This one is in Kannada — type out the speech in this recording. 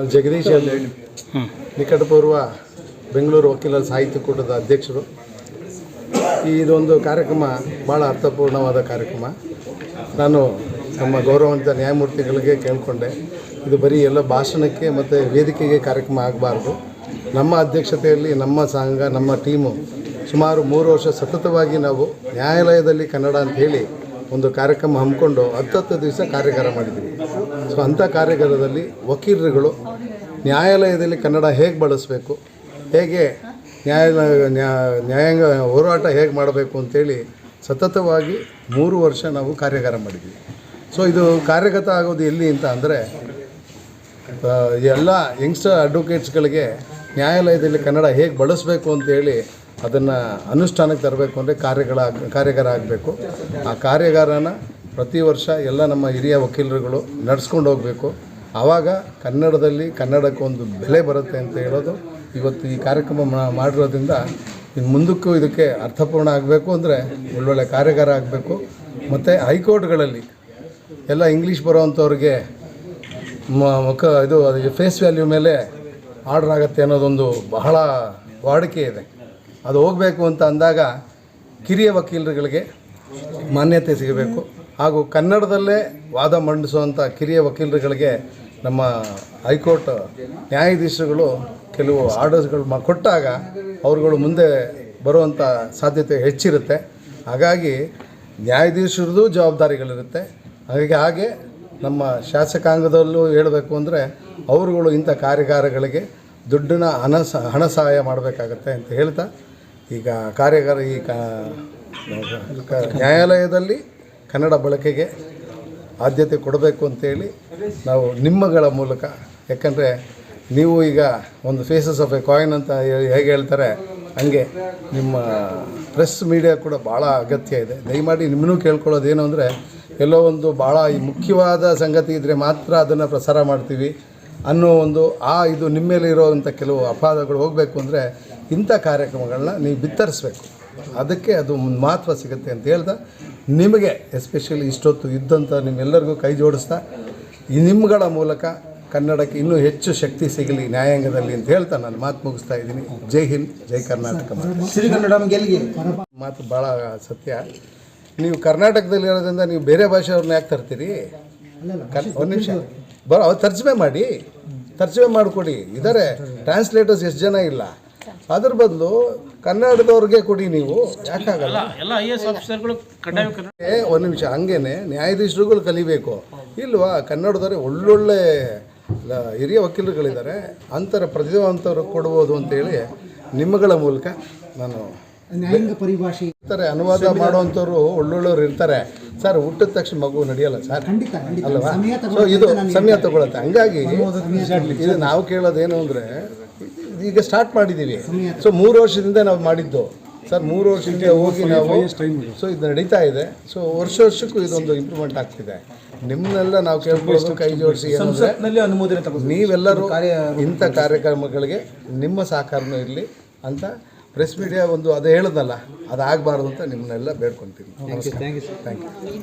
ನಾನು ಜಗದೀಶ್ ಅಲ್ಲಿ ನಿಕಟಪೂರ್ವ ಬೆಂಗಳೂರು ವಕೀಲರ ಸಾಹಿತ್ಯ ಕೂಟದ ಅಧ್ಯಕ್ಷರು. ಈ ಇದೊಂದು ಕಾರ್ಯಕ್ರಮ ಭಾಳ ಅರ್ಥಪೂರ್ಣವಾದ ಕಾರ್ಯಕ್ರಮ. ನಾನು ನಮ್ಮ ಗೌರವಂತ ನ್ಯಾಯಮೂರ್ತಿಗಳಿಗೆ ಕೇಳಿಕೊಂಡೆ. ಇದು ಬರೀ ಎಲ್ಲ ಭಾಷಣಕ್ಕೆ ಮತ್ತು ವೇದಿಕೆಗೆ ಕಾರ್ಯಕ್ರಮ ಆಗಬಾರ್ದು. ನಮ್ಮ ಅಧ್ಯಕ್ಷತೆಯಲ್ಲಿ ನಮ್ಮ ಸಂಘ ನಮ್ಮ ಟೀಮು ಸುಮಾರು ಮೂರು ವರ್ಷ ಸತತವಾಗಿ ನಾವು ನ್ಯಾಯಾಲಯದಲ್ಲಿ ಕನ್ನಡ ಅಂತ ಹೇಳಿ ಒಂದು ಕಾರ್ಯಕ್ರಮ ಹಮ್ಮಿಕೊಂಡು ಹತ್ತತ್ತು ದಿವಸ ಕಾರ್ಯಾಗಾರ ಮಾಡಿದ್ದೀವಿ ಸೊ ಅಂಥ ಕಾರ್ಯಾಗಾರದಲ್ಲಿ ವಕೀಲರುಗಳು ನ್ಯಾಯಾಲಯದಲ್ಲಿ ಕನ್ನಡ ಹೇಗೆ ಬಳಸಬೇಕು, ಹೇಗೆ ನ್ಯಾಯಾಲಯ ನ್ಯಾ- ನ್ಯಾಯಾಂಗ ಹೋರಾಟ ಹೇಗೆ ಮಾಡಬೇಕು ಅಂತೇಳಿ ಸತತವಾಗಿ ಮೂರು ವರ್ಷ ನಾವು ಕಾರ್ಯಾಗಾರ ಮಾಡಿದ್ವಿ. ಸೊ ಇದು ಕಾರ್ಯಗತ ಆಗೋದು ಎಲ್ಲಿ ಅಂತ ಅಂದರೆ ಎಲ್ಲ ಯಂಗ್ಸ್ಟರ್ ಅಡ್ವೊಕೇಟ್ಸ್ಗಳಿಗೆ ನ್ಯಾಯಾಲಯದಲ್ಲಿ ಕನ್ನಡ ಹೇಗೆ ಬಳಸಬೇಕು ಅಂತೇಳಿ ಅದನ್ನು ಅನುಷ್ಠಾನಕ್ಕೆ ತರಬೇಕು ಅಂದರೆ ಕಾರ್ಯಗಳ, ಕಾರ್ಯಾಗಾರ ಆಗಬೇಕು. ಆ ಕಾರ್ಯಾಗಾರನ ಪ್ರತಿ ವರ್ಷ ಎಲ್ಲ ನಮ್ಮ ಹಿರಿಯ ವಕೀಲರುಗಳು ನಡೆಸ್ಕೊಂಡು ಹೋಗಬೇಕು. ಆವಾಗ ಕನ್ನಡದಲ್ಲಿ ಕನ್ನಡಕ್ಕೊಂದು ಬೆಲೆ ಬರುತ್ತೆ ಅಂತ ಹೇಳೋದು ಇವತ್ತು ಈ ಕಾರ್ಯಕ್ರಮ ಮಾಡಿರೋದ್ರಿಂದ ಇನ್ನು ಮುಂದಕ್ಕೂ ಇದಕ್ಕೆ ಅರ್ಥಪೂರ್ಣ ಆಗಬೇಕು ಅಂದರೆ ಒಳ್ಳೊಳ್ಳೆ ಕಾರ್ಯಾಗಾರ ಆಗಬೇಕು. ಮತ್ತು ಹೈಕೋರ್ಟ್ಗಳಲ್ಲಿ ಎಲ್ಲ ಇಂಗ್ಲೀಷ್ ಬರೋವಂಥವ್ರಿಗೆ ಮುಖ ಇದು ಅದಕ್ಕೆ ಫೇಸ್ ವ್ಯಾಲ್ಯೂ ಮೇಲೆ ಆರ್ಡ್ರ್ ಆಗುತ್ತೆ ಅನ್ನೋದೊಂದು ಬಹಳ ವಾಡಿಕೆ ಇದೆ. ಅದು ಹೋಗಬೇಕು ಅಂತ ಅಂದಾಗ ಕಿರಿಯ ವಕೀಲರುಗಳಿಗೆ ಮಾನ್ಯತೆ ಸಿಗಬೇಕು. ಹಾಗೂ ಕನ್ನಡದಲ್ಲೇ ವಾದ ಮಂಡಿಸುವಂಥ ಕಿರಿಯ ವಕೀಲರುಗಳಿಗೆ ನಮ್ಮ ಹೈಕೋರ್ಟ್ ನ್ಯಾಯಾಧೀಶರುಗಳು ಕೆಲವು ಆರ್ಡರ್ಸ್ಗಳು ಕೊಟ್ಟಾಗ ಅವರುಗಳು ಮುಂದೆ ಬರುವಂಥ ಸಾಧ್ಯತೆ ಹೆಚ್ಚಿರುತ್ತೆ. ಹಾಗಾಗಿ ನ್ಯಾಯಾಧೀಶರದ್ದು ಜವಾಬ್ದಾರಿಗಳಿರುತ್ತೆ. ಹಾಗಾಗಿ ಹಾಗೆ ನಮ್ಮ ಶಾಸಕಾಂಗದಲ್ಲೂ ಹೇಳಬೇಕು ಅಂದರೆ ಅವರುಗಳು ಇಂಥ ಕಾರ್ಯಾಗಾರಗಳಿಗೆ ದುಡ್ಡಿನ ಹಣ ಸ, ಹಣ ಸಹಾಯ ಮಾಡಬೇಕಾಗತ್ತೆ ಅಂತ ಹೇಳ್ತಾ, ಈಗ ಕಾರ್ಯಾಗಾರ ಈ ನ್ಯಾಯಾಲಯದಲ್ಲಿ ಕನ್ನಡ ಬಳಕೆಗೆ ಆದ್ಯತೆ ಕೊಡಬೇಕು ಅಂತೇಳಿ ನಾವು ನಿಮ್ಮಗಳ ಮೂಲಕ, ಯಾಕಂದರೆ ನೀವು ಈಗ ಒಂದು ಫೇಸಸ್ ಆಫ್ ಎ ಕಾಯಿನ್ ಅಂತ ಹೇಗೆ ಹೇಳ್ತಾರೆ, ಹಂಗೆ ನಿಮ್ಮ ಪ್ರೆಸ್ ಮೀಡಿಯಾ ಕೂಡ ಭಾಳ ಅಗತ್ಯ ಇದೆ. ದಯಮಾಡಿ ನಿಮ್ಮನ್ನು ಕೇಳ್ಕೊಳ್ಳೋದು ಏನು ಅಂದರೆ, ಎಲ್ಲೋ ಒಂದು ಭಾಳ ಮುಖ್ಯವಾದ ಸಂಗತಿ ಇದ್ದರೆ ಮಾತ್ರ ಅದನ್ನು ಪ್ರಸಾರ ಮಾಡ್ತೀವಿ ಅನ್ನೋ ಒಂದು, ಆ ಇದು ನಿಮ್ಮ ಮೇಲೆ ಇರೋವಂಥ ಕೆಲವು ಅಪಾದಗಳು ಹೋಗಬೇಕು ಅಂದರೆ ಇಂಥ ಕಾರ್ಯಕ್ರಮಗಳನ್ನ ನೀವು ಬಿತ್ತರಿಸ್ಬೇಕು. ಅದಕ್ಕೆ ಅದು ಮಹತ್ವ ಸಿಗುತ್ತೆ ಅಂತ ಹೇಳ್ತಾ ನಿಮಗೆ ಎಸ್ಪೆಷಲಿ ಇಷ್ಟೊತ್ತು ಇದ್ದಂಥ ನಿಮ್ಮೆಲ್ಲರಿಗೂ ಕೈ ಜೋಡಿಸ್ತಾ ನಿಮ್ಮಗಳ ಮೂಲಕ ಕನ್ನಡಕ್ಕೆ ಇನ್ನೂ ಹೆಚ್ಚು ಶಕ್ತಿ ಸಿಗಲಿ ನ್ಯಾಯಾಂಗದಲ್ಲಿ ಅಂತ ಹೇಳ್ತಾ ನಾನು ಮಾತು ಮುಗಿಸ್ತಾ ಇದ್ದೀನಿ. ಜೈ ಹಿಂದ್ ಜೈ ಕರ್ನಾಟಕ ಮಾತು. ಭಾಳ ಸತ್ಯ. ನೀವು ಕರ್ನಾಟಕದಲ್ಲಿ ಇರೋದ್ರಿಂದ ನೀವು ಬೇರೆ ಭಾಷೆಯವ್ರನ್ನ ಯಾಕೆ ತರ್ತೀರಿ? ಒಂದು ನಿಮಿಷ. ಬರೋ ಅವ್ರು ತರ್ಜಮೆ ಮಾಡಿ. ತರ್ಜಮೆ ಮಾಡಿಕೊಡಿ. ಇದ್ದಾರೆ ಟ್ರಾನ್ಸ್ಲೇಟರ್ಸ್ ಎಷ್ಟು ಜನ ಇಲ್ಲ. ಅದ್ರ ಬದಲು ಕನ್ನಡದವ್ರಿಗೆ ಕೊಡಿ ನೀವು. ಯಾಕಾಗಲ್ಲ? ಎಲ್ಲ ಐ ಎಸ್ ಆಫೀಸರ್ಗಳು ಕಡ್ಡಾಯ ಕನ್ನಡ ಏ, ಒಂದು ನಿಮಿಷ ಹಂಗೇನೆ ನ್ಯಾಯಾಧೀಶರುಗಳು ಕಲಿಬೇಕು. ಇಲ್ವಾ ಕನ್ನಡದವರೇ ಒಳ್ಳೊಳ್ಳೆ ಲ- ಹಿರಿಯ ವಕೀಲರುಗಳಿದ್ದಾರೆ. ಅಂತರ ಪ್ರತಿಭಾವಂತರು ಕೊಡ್ಬೋದು ಅಂತೇಳಿ ನಿಮ್ಮಗಳ ಮೂಲಕ ನಾನು ನ್ಯಾಯಾಂಗ ಪರಿಭಾಷೆ ಇರ್ತಾರೆ ಅನುವಾದ ಮಾಡುವಂಥವ್ರು ಒಳ್ಳೊಳ್ಳೋರು ಇರ್ತಾರೆ. ಸರ್ ಹುಟ್ಟಿದ ತಕ್ಷಣ ಮಗು ನಡೆಯಲ್ಲ ಸರ್? ಖಂಡಿತ ಖಂಡಿತ. ಅಲ್ವಾ? ಸಮಯ ಸೊ ತಗೊಳ್ಳುತ್ತೆ ಇದು ಅಂತ ನಾನು ಸಮಯ ತಗೊಳುತ್ತೆ ಹಂಗಾಗಿ ಇದು ನಾವು ಕೇಳೋದೇನು ಅಂದರೆ ಈಗ ಸ್ಟಾರ್ಟ್ ಮಾಡಿದ್ದೀವಿ. ಸೊ ಮೂರು ವರ್ಷದಿಂದ ನಾವು ಮಾಡಿದ್ದು. ಸರ್ ಮೂರು ವರ್ಷದಿಂದ ಹೋಗಿ ನಾವು ಸೊ ಇದು ನಡೀತಾ ಇದೆ. ಸೊ ವರ್ಷ ವರ್ಷಕ್ಕೂ ಇದೊಂದು ಇಂಪ್ರೂವ್ಮೆಂಟ್ ಆಗ್ತಿದೆ. ನಿಮ್ಮನ್ನೆಲ್ಲ ನಾವು ಕೇಳ್ಕೊಳ್ಳೋದು ಕೈ ಜೋಡಿಸಿ ಏನಂದ್ರೆ ಅನುಮೋದನೆ ತಗೊಂಡು ನೀವೆಲ್ಲರೂ ಇಂಥ ಕಾರ್ಯಕ್ರಮಗಳಿಗೆ ನಿಮ್ಮ ಸಹಕಾರನೂ ಇರಲಿ ಅಂತ ಪ್ರೆಸ್ ಮೀಡಿಯಾ ಒಂದು ಅದು ಹೇಳೋದಲ್ಲ ಅದಾಗಬಾರ್ದು ಅಂತ ನಿಮ್ಮನ್ನೆಲ್ಲ ಬೇಡ್ಕೊತೀನಿ. Sir thank you